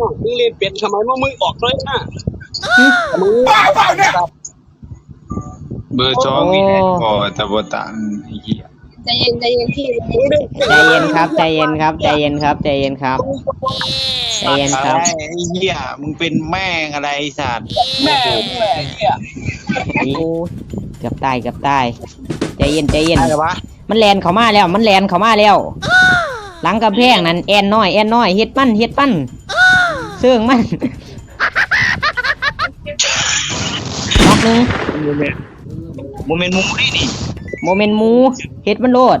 มึงเรียนเป็นทำไมว่ามึงออกเลยนะมึงเบอร์สองนี่แหละก็แต่บ่ต่างไอ้เหี้ยใจเย็นใจเย็นพี่มึงเรียนใจเย็นครับใจเย็นครับใจเย็นครับใจเย็นครับใจเย็นครับ ไอ้เหี้ยมึงเป็นแม่งอะไรไอ้สัตว์แม่งแหละเนี่ยโอ้ยเกือบตายเกือบตายใจเย็นใจเย็น อะไรวะมันแลนเข้ามาแล้ว มันแลนเข้ามาแล้ว หลังกำแพงนั่นแอนน้อยแอนน้อยเฮ็ดมันเฮ็ดมัน เสื่องมันนอกหนึงโมเมนต์มูนี่นี่โมเมนต์หมูเฮ็ดมันโลด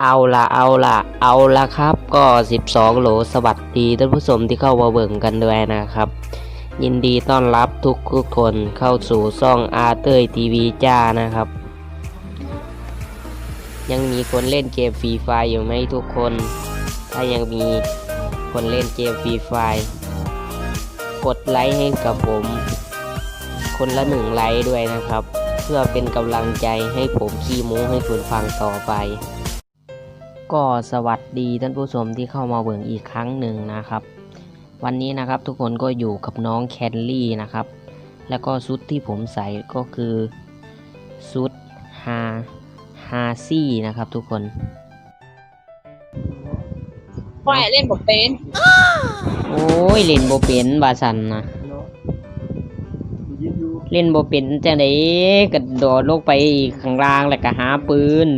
เอาละเอาละเอาละครับ ก็ 12 โหลสวัสดีท่านผู้ชมที่เข้ามาเบิ่งกันด้วยนะครับ ยินดีต้อนรับทุกทุกๆคนเข้าสู่ช่องอาเตยทีวีจ้านะครับ ยังมีคนเล่นเกมฟรีไฟอยู่ไหมทุกคน ถ้ายังมีคนเล่นเกมฟรีไฟกดไลค์ให้กับผม คนละหนึ่งไลค์ด้วยนะครับ เพื่อเป็นกำลังใจให้ผมขี้โม้ให้คุณฟังต่อไป ก็สวัสดีท่านผู้ชมที่เข้ามาเบิ่งอีกครั้งหนึ่งนะครับ วันนี้นะครับทุกคนก็อยู่กับน้องแคนลี่นะครับ แล้วก็ชุดที่ผมใส่ก็คือชุดฮาฮาซี่นะครับทุกคน ปล่อยเล่นบอกเป็นโอ้ยเล่นโบเป็นบาสันนะเล่นโบเป็นจังไดกระโดดลงไปข้างล่างแล้วก็หาปืน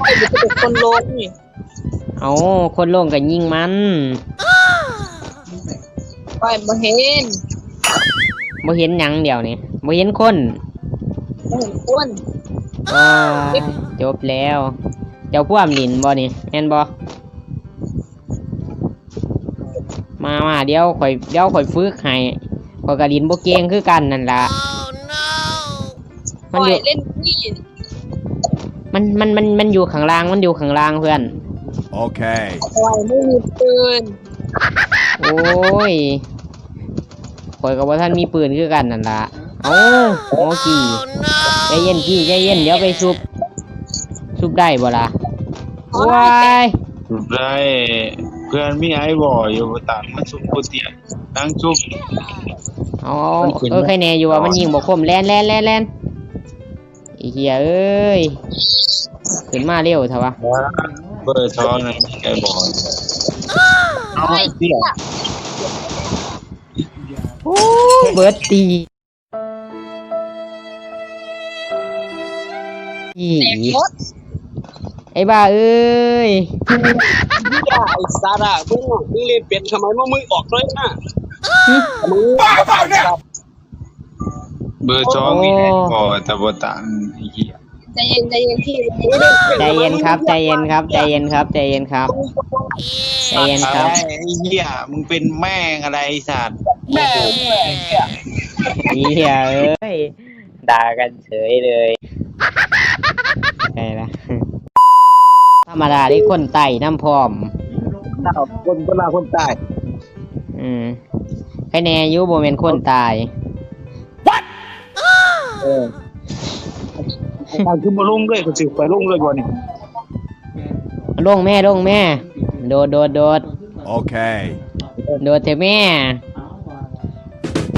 ปล่อยจะเป็นคนลงนี่เอาคนลงก็ยิงมันปล่อยมาเห็นบ่เห็นหยังเดียวนี่บ่เห็นคนบ่เห็นอ้วนโอ้ยจบแล้ว เจ้าพ่วมลินบ่นี่แม่นบ่ มามาเดี๋ยวข่อยเดี๋ยวข่อยฝึกให้ข่อยก็ลินบ่เก่งคือกันนั่นล่ะปมันล่ออยยู่เล่นพี่มันมันมันมันอยู่ข้างล่างมันอยู่ข้างล่างเพื่อน Okay. ปล่อยไม่มีปืนโอ้ยข่อยกับว่าท่านมีปืนคือกันนั่นล่ะเอ้าโอกี้ใจเย็นกี้ใจเย็นเดี๋ยวไปซุบซุบได้บ่ล่ะว้ายสุดได้เพื่อนมีไอ้บ่ออยู่บ่ต่างมันสุกกูเตียนั่งสุกเอาเออใครแน่อยู่ว่ามันยิงบ่คมแลนแลนแลนแลนไอ้เหี้ยเอ้ยขึ้นมาเร็วเถอะวะเบอร์สองนั่นมีไอ้บ่อเอาเตี้ยโอ้เบิร์ดตีอีแตกรถ ไอ้บ้าเอ้ยอย่าไอ้สาระมึงมึงเรียนเป็นทำไมว่ามึงออกเลยนะมึงเบอร์สองนี่แหละก็แต่บ่ต่างไอ้เหี้ยใจเย็นใจเย็นพี่ใจเย็นครับใจเย็นครับใจเย็นครับใจเย็นครับใจเย็นครับไอ้เหี้ยมึงเป็นแม่งอะไรไอ้สัตว์แม่มึงแหละเนี่ยไอ้เหี้ยเอ้ยด่ากันเฉยเลยไงล่ะธ รรมดาที่คนไต่น้ำพร้อมอ้าวคนคนลาคนตายอืมใครแน่อยูโบเมนคนตาย เออทางคือมาลงเลยก็สิไปลงเลยบ่นี่ลงแม่ลงแม่ โดดโดดโดด Okay. โดดเถอะแม่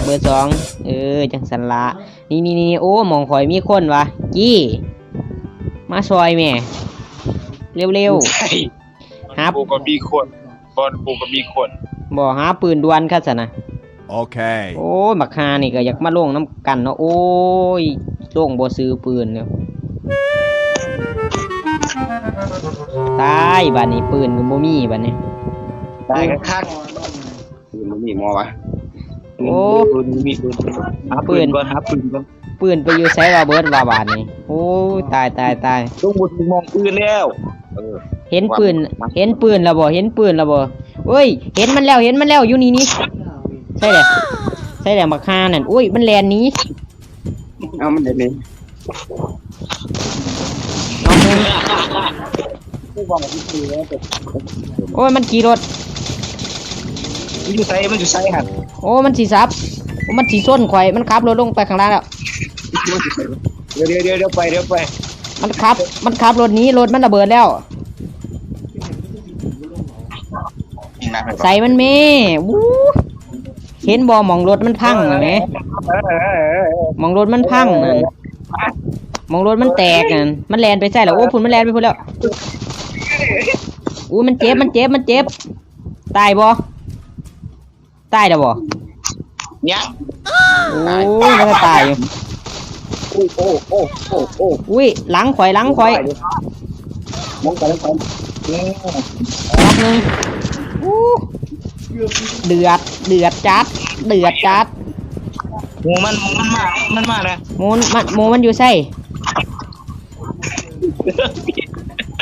เบอร์สองเออ จังสันละนี่นี่นี่โอ้หมองข่อยมีคนวะกี้ มาซอยแม่ เร็วใช่ครับกูก็มีคน บอลกูก็มีคนๆบอกหาปืนดวนคัสนะ Okay. โอ้ยบักฮานี่ก็อยากมาลงน้ำกันเนาะโอ้ยลงบ่ซื้อปืนเนี่ยตายบัดนี้ปืนก็บ่มีบัดนี้ตายกันคักมันมีหมอวะโอ้ปืนมีปืนหาปืนก่อนหาปืนก่อนปืนไปอยู่ไสว่าเบิดว่าบาดนี้โอ้ยตายตายตายลงบนมองปืนแล้ว เออเห็นปืน เห็นปืนแล้วบ่ เห็นปืนแล้วบ่เอ้ย เห็นมันแล้ว เห็นมันแล้วอยู่นี่นี่ใช่แหละใช่แหละบักฮานั่นอุ้ย มันแลนหนี้เอามันเดี๋ยวนี้น้องมึงไม่บอกมันคือแล้วแต่โอ้ย มันขี่รถ มันอยู่ไสมันอยู่ไสหันโอ้ มันสีซับโอ้มันสีส้นข่อย มันขับรถลงไปข้างล่างแล้ว เดี๋ยวเดี๋ยวเดี๋ยวเดี๋ยวไปเดี๋ยวไป มันขับ มันขับรถหนี้รถมันระเบิดแล้วนะใส่มันแม่วู้เห็นบ่หมองรถมันพังน่ะแหมหมองรถมันพังนั่นหมองรถมันแตกนั่นมันแลนไปใส่แล้วโอ้พุ่นมันแลนไปพุ่นแล้วอู้มันเจ็บมันเจ็บมันเจ็บตายบ่ตายแล้วบ่เนี่ยโอ้ยมันก็ตาย อยู่โอ้โอ้โอ้โอ้อุ้ยหลังข่อยหลังข่อยมองไปแล้วกันน็อกหนึงอู้เดือดเดือดจัด เดือดจัดหมูมันหมูมันมามันมาเลยหมูนมันหมูมันอยู่ไส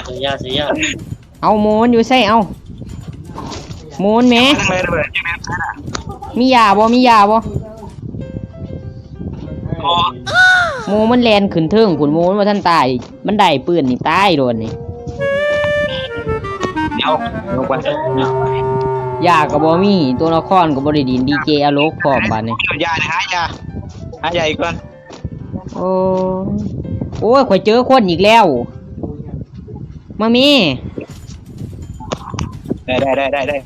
เสียเสียเอาหมูมันอยู่ไสเอาหมูนแหมทำไมระเบิดใช่ไหมมียาบ่มียาบ่อ๋อ หมูมันแลนขึ้นเทิงขุนหมูมันบ่ทันตาย มันได้ปืนนี่ตายโดนนี่เดี๋ยวลงไปยาก็บ่มีตัวละครก็บ่ได้ดินดีเจอโลกพร้อมบัดนี้ยาเนี่ยหายาหายาอีกก่อนโอ้โอ้ยข่อยเจอคนอีกแล้ว มามีได้ได้ได้ได้ได้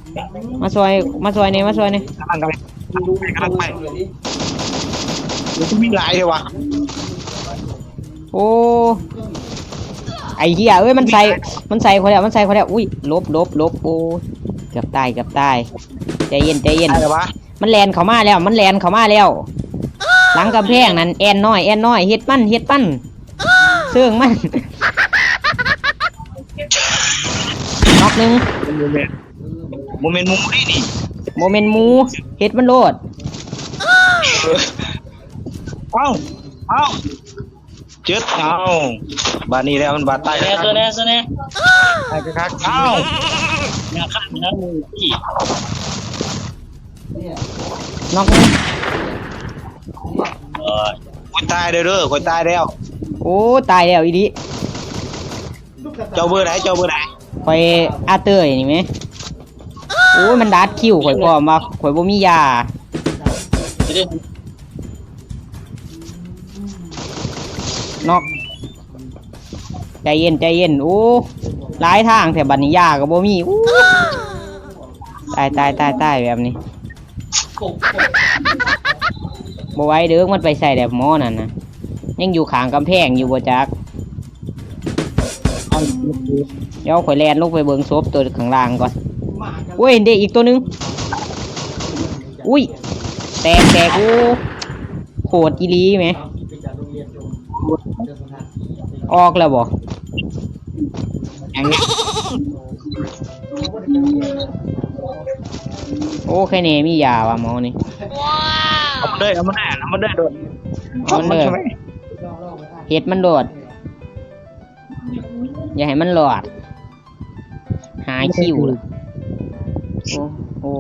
มาซอยมาซอยนี่มาซอยนี่กำลังไปกำลังไปมันมีหลายเลยวะ โอ้ไอ้เหี้ยเอ้ยมันใส่มันใส่เขาแล้วมันใส่เขาแล้วอุ้ยลบลบลบโอ้ยเกือบตายเกือบตายใจเย็นใจเย็นได้เลยวะมันแลนเข้ามาแล้ว มันแลนเข้ามาแล้ว หลังกำแพงนั้นแอนน้อยแอนน้อยเฮ็ดปั้นเฮ็ดปั้นเสื่องมันนอกหนึงโมเมนต์โมเมนต์มุมนี่นี่โมเมนต์หมูเฮ็ดมันโลดเอ้าเอ้าเจ็ดเอ้าบานนี้แล้วมันบาดตายแน่ตัวแน่ตัวแน่ตายคักเอ้าอย่าข้ามนะมึงพี่นอกหนึงเออคนตายเด้อเด้อคนตายแล้วโอ้ตายแล้วอีดิเจ้าเบอร์ไหนเจ้าเบอร์ไหนข่อยอาเตอร์นี่ไหมโอ้ยมันดัดคิวข่อยพร้อมว่าข่อยบ่มียา นอกใจเย็นใจเย็นโอ้หลายทางแต่บัดนี้ยาก็บ่มีอู้ตายตายตายตายแบบนี้บ่ไหว้เด้อมันไปใส่แบบหมอนั่นนะยังอยู่ข้างกำแพงอยู่บ่จักเดี๋ยวข่อยแลนลงไปเบิ่งศพตัวข้างล่างก่อนอุ้ยเด็กอีกตัวหนึง อุ้ย แตกแตกโอ้โคตรอีหลีไหม ออกแล้วบ่อย่างนี้โอ้แค่นี้มียาว่ะหมอนี่เอามาเลยเอามาได้เอามาได้โดนเอามาเลยใช่ไหมเห็ดมันโดด อย่าให้มันหลอด หาคิวล่ะโอ้โอ้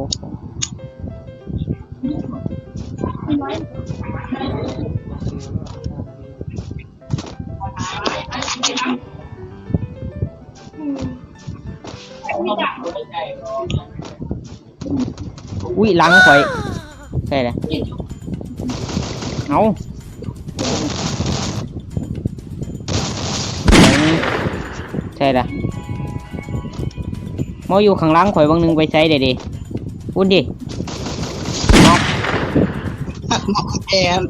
อุ้ยหลังข่อยใช่เลยเอาใช่ละมออยู่ข้างล่างข่อยบางหนึงไปใช้เด็ดดิอุ่นดิแอน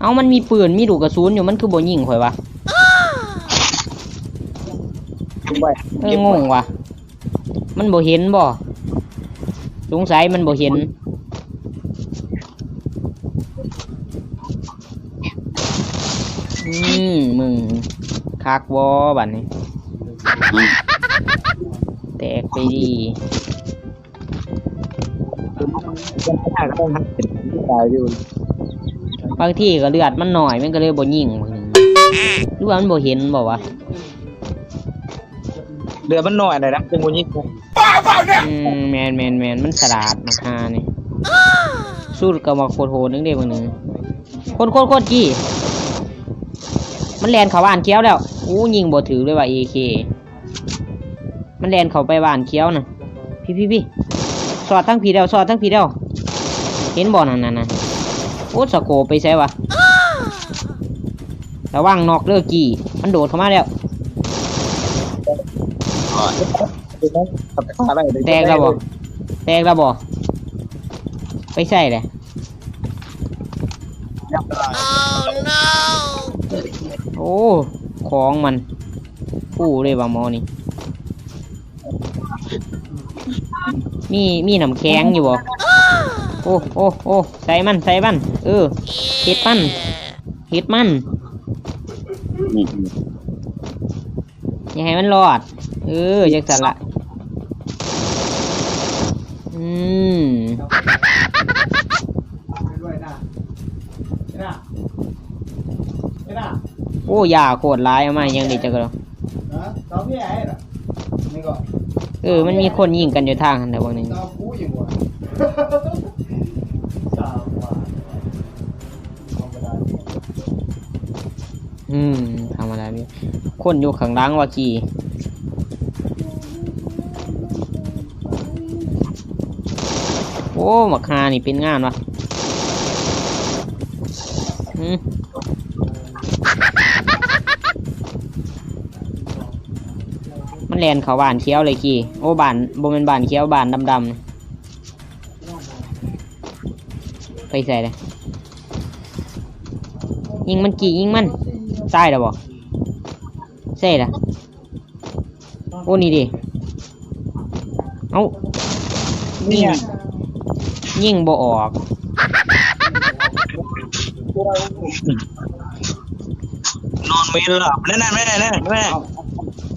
เอามันมีปืนมีลูกกระสุนอยู่มันคือบ่ยิงข่อยวะไปเอองงว่ะมันบ่เห็นบ่สงสัยมันบ่เห็น อืมมึงคักวอบัดนี้ แตกไปดีตายอยู่ บางทีก็เลือดมันหน่อยมันก็เลยบ่ยิงบางทีหรือว่ามันบ่เห็นบ่วะเดือดมันหน่อยหน่อยนะเป็นคนยิ่งอืมแมนแมนแมนมันฉลาดมาคานี่สู้กับมาโคตรโหดนึงเด้บางหนึงโคตรโคตรโคตรกี้ มันแลนเข้าบ้านเคี้ยวแล้วอู้ยิงบ่ถือเลยว่า AK มันแลนเข้าไปบ้านเคี้ยวน่ะพี่พี่พี่สอดทั้งผีเดียวสอดทั้งผีเดียวเห็นบ่นั่นน่ะนะ โอ้สโคปไปใช่วะระวังนอกเลิกกี้มันโดดเข้ามาแล้วอะไรแตกแล้วบ่แตกแล้วบ่ไปใส่เลยโอ้ของมันกู้เลยว่าหมอนี่ มีมีน้ำแข็งอยู่บ่ โอ้โอ้โอ้ใส่มันใส่มัน เออเฮ็ดมันเฮ็ดมันอย่าให้มันรอด เออจังสันละอืมโอ้ยาโคตรร้ายเอามายังดีจังเลยเออ มันมีคนยิงกันอยู่ทางนั้นแต่วันนี้ อืมทำอะไรพี่คนอยู่ข้างล่างว่ากี่โอ้หมักฮานี่เป็นงานวะอืมมันแลนเขาบานเคี้ยวเลยกี่โอ้บานบ่เป็นบานเคี้ยวบานดำๆนะไปใส่เลยยิงมันกี่ยิงมัน ตายแล้วบ่ใส่ละโอ้นี่ดิเอายิงยิงบ่ออกนอนไม่หลับแน่ๆแน่ๆแน่ๆแน่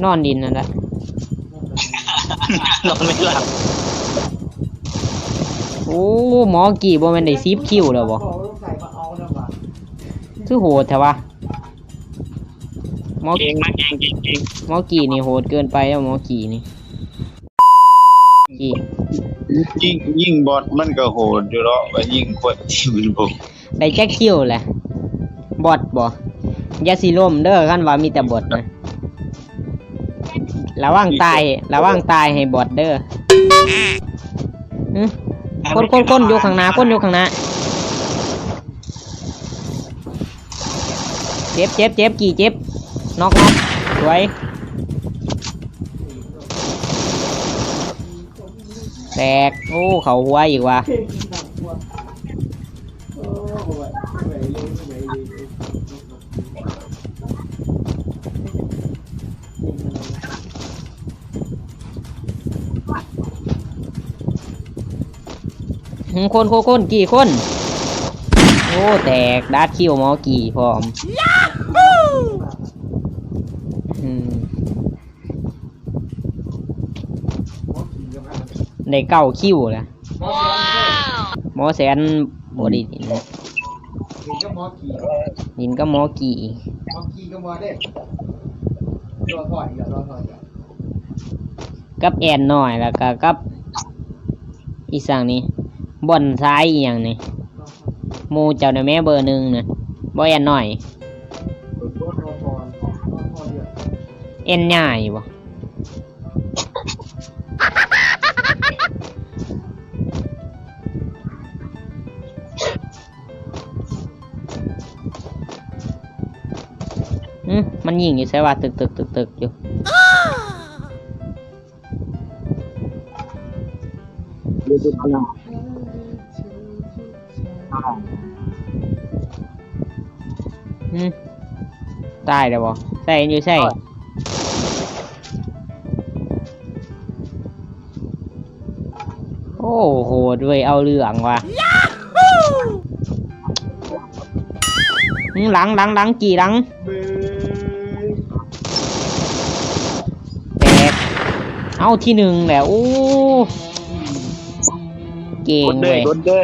นอนดินนั่นแหละนอนไม่หลับโอ้หมอกี่บ่แม่นได้ซีฟคิวแล้วบ่คือโหดแท้วะ หมอเก่งนะเก่งเก่งเก่งหมอกี่นี่โหดเกินไปแล้วหมอกี่นี่กี่ยิ่งยิ่งบอดมันก็โหดอยู่แล้วว่ายิ่งคนที่มันบุกได้แจ็คคิวแหละบอทบ่อย่าสิล่มเด้อคันว่ามีแต่บอทนะระวังตายระวังตายให้บอทเด้อหึคนคนคนอยู่ข้างหน้าคนอยู่ข้างหน้าเจ็บเจ็บเจ็บกี่เจ็บ นอกนอกสวยแตก โอ้ เขาหัวอีกว่ะหึคนคคนกี่คน โอ้ แตกดัดคิวมอกี่พร้อมอืม ได้เก้าคิวแหละหมอแสนบไดีดินดินก็หมอกี่กับแอนหน่อยแล้วก็กับอีสั่งนี้บ่อนซ้ายอีหยังนี่หมูเจ้าในแม่เบอร์หนึ่งนะบ่แอนหน่อยเอ็นใหญ่บ่ มมันยิงอยู่ใช่ว่าตึกตึกตึกตึกอยู่เดี๋ยวดูพลังอืมตายแล้วบ่ใส่อยู่ใส่โอ้โหด้วยเอาเรื่องว่ะอืมหลังหลังหลังกี่หลังแตก เอาที่หนึ่งแล้วโอ้เก่กงดเลเว้ยกดเด้